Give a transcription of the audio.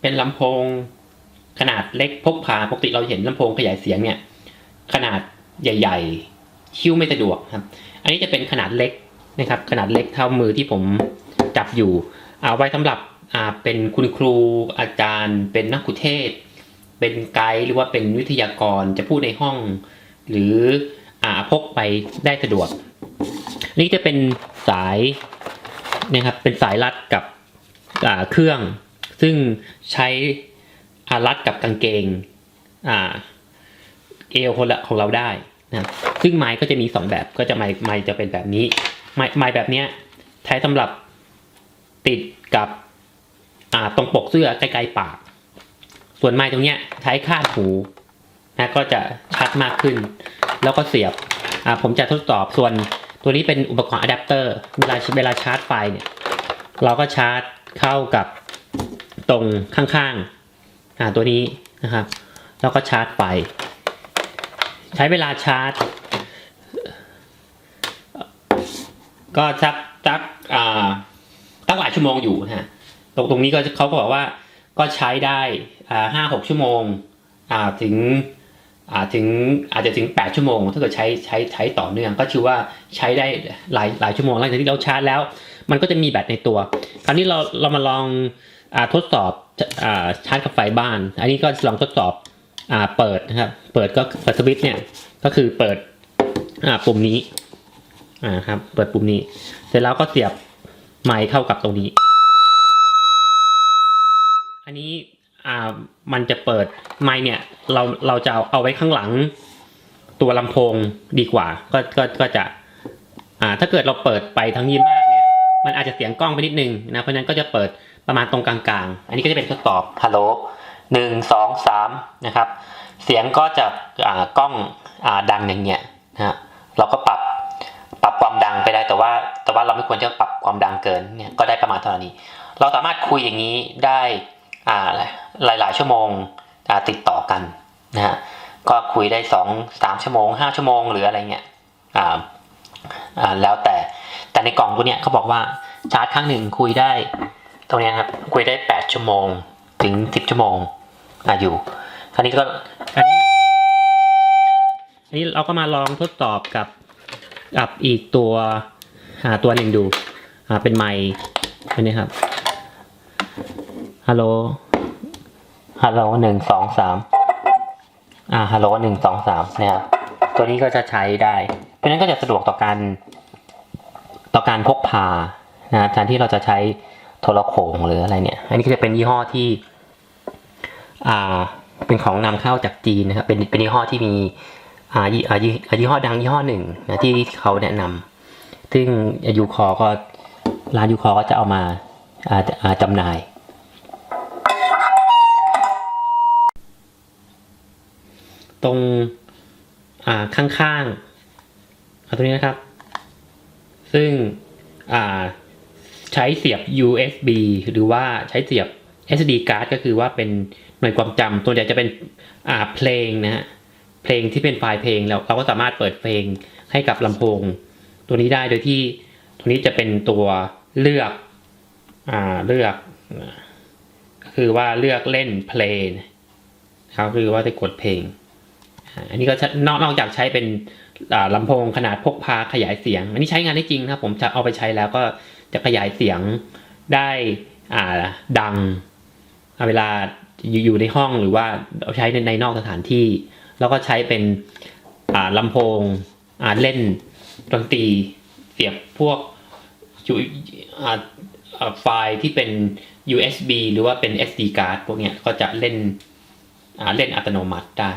เป็นลำโพงขนาดเล็กพกพาปกติเราเห็นลำโพงขยายเสียงเนี่ยขนาดใหญ่ ๆ คิ้วไม่สะดวกครับ อันนี้จะเป็นขนาดเล็กนะครับ ขนาดเล็กเท่ามือที่ผมจับอยู่ เอาไว้สำหรับเป็นคุณครูอาจารย์ เป็นนักกุเทศ เป็นไกด์หรือว่าเป็นวิทยากรจะพูดในห้อง หรืออ่าพกไปได้สะดวก นี่จะเป็นสายนะครับเป็นสายรัดกับเครื่อง ซึ่งใช้อารัดกับกางเกงอ่าเอวคนละของเราได้นะซึ่งไม้ก็จะมีสองแบบก็จะไม้ไม้จะเป็นแบบนี้ ไม้ไม้แบบเนี้ยใช้สำหรับติดกับอ่าตรงปกเสื้อใกล้ๆปาก ส่วนไม้ตรงเนี้ยใช้คาดหูนะก็จะชัดมากขึ้น แล้วก็เสียบอ่าผมจะทดสอบส่วนตัวนี้เป็นอุปกรณ์อะแดปเตอร์เวลาเวลาชาร์จไฟเนี่ยเราก็ชาร์จเข้ากับ ตรงข้างๆอ่าตัวนี้นะครับ แล้วก็ชาร์จไฟใช้เวลาชาร์จ ก็สักสักอ่าตั้งหลายชั่วโมงอยู่นะฮะตรงตรงนี้ก็เขาก็บอกว่าก็ใช้ได้อ่าห้าหกชั่วโมงอ่าถึงอ่าถึงอาจจะถึงแปดชั่วโมง ถ้าเกิดใช้ใช้ใช้ต่อเนื่อง ก็ชื่อว่าใช้ได้หลายหลายชั่วโมงหลังจากที่เราชาร์จแล้ว มันก็จะมีแบตในตัว คราวนี้เราเรามาลองอทดสอบอชาร์จกับไฟบ้าน อันนี้ก็ลองทดสอบอเปิดนะครับ เปิดก็เปิดสวิตช์เนี่ยก็คือเปิดปุ่มนี้อ่าครับ เปิดปุ่มนี้ เสร็จแล้วก็เสียบไมค์เข้ากับตรงนี้ อันนี้อ่ามันจะเปิดไมค์เนี่ยเราเราจะเอาเอาไว้ข้างหลังตัวลำโพงดีกว่า ก็ก็ก็จะอ่าถ้าเกิดเราเปิดไปทั้งยี่มากเนี่ย มันอาจจะเสียงกล้องไปนิดนึงนะเพราะนั้นก็จะเปิดประมาณตรงกลางๆ อันนี้ก็จะเป็นทดสอบฮัลโหลหนึ่งสองสามนะครับ เสียงก็จะกล้องอดังอย่างเงี้ยนะฮะเราก็ปรับปรับความดังไปได้แต่ว่า แต่ว่าเราไม่ควรจะปรับความดังเกินเนี่ยก็ได้ประมาณเท่านี้ เราสามารถคุยอย่างนี้ได้อ่าหลายๆชั่วโมงติดต่อกันนะฮะก็คุยได้สองสามชั่วโมงห้าชั่วโมงหรืออะไรเงี้ยแล้วแต่ แต่ในกล่องตัวเนี้ยเขาบอกว่าชาร์จครั้งหนึ่งคุยได้ ตรงเนี้ยครับคุยได้แปดชั่วโมงถึงสิบชั่วโมงอ่าอยู่คราวนี้ก็อันนี้อันนี้เราก็มาลองทดสอบกับกับอีกตัวหาตัวหนึ่งดูอ่าเป็นไมค์อันนี้ครับฮัลโหลฮัลโหลหนึ่งสองสามอ่าฮัลโหลหนึ่งสองสามเนี่ยครับตัวนี้ก็จะใช้ได้ เพราะฉะนั้นก็จะสะดวกต่อการ ต่อการพกพานะแทนที่เราจะใช้โทรโขงหรืออะไรเนี่ย อันนี้ก็จะเป็นยี่ห้อที่อ่าเป็นของนำเข้าจากจีนนะครับ เป็นเป็นยี่ห้อที่มีอ่ายี่อ่ายี่อ่ายี่ห้อดังยี่ห้อหนึ่งนะที่เขาแนะนำซึ่งยูคอก็ร้านยูคอก็จะเอามาอ่าอ่าจำหน่าย ตรงอ่าข้างๆตรงนี้นะครับ ซึ่งใช้เสียบ USB หรือว่าใช้เสียบ SD card ก็คือว่าเป็นหน่วยความจำตัวใหญ่จะเป็นอ่าเพลงนะฮะเพลงที่เป็นไฟล์เพลงแล้วเราก็สามารถเปิดเพลงให้กับลำโพง ตัวนี้ได้โดยที่ตัวนี้จะเป็นตัวเลือกอ่าเลือกก็คือว่าเลือกเล่นเพลงครับคือว่าจะกดเพลง อันนี้ก็นอกนอกจากใช้เป็นลำโพงขนาดพกพาขยายเสียง อันนี้ใช้งานได้จริงนะครับผมจะเอาไปใช้แล้วก็จะขยายเสียงได้อ่าดัง เวลาอยู่ในห้องหรือว่าเอาใช้ในในอกสถานที่ แล้วก็ใช้เป็นอ่าลำโพงเล่นดนตรีเสียบพวกไฟล์ที่เป็น USB หรือว่าเป็น SD card พวกเนี้ยก็จะเล่นเล่นอัตโนมัติได้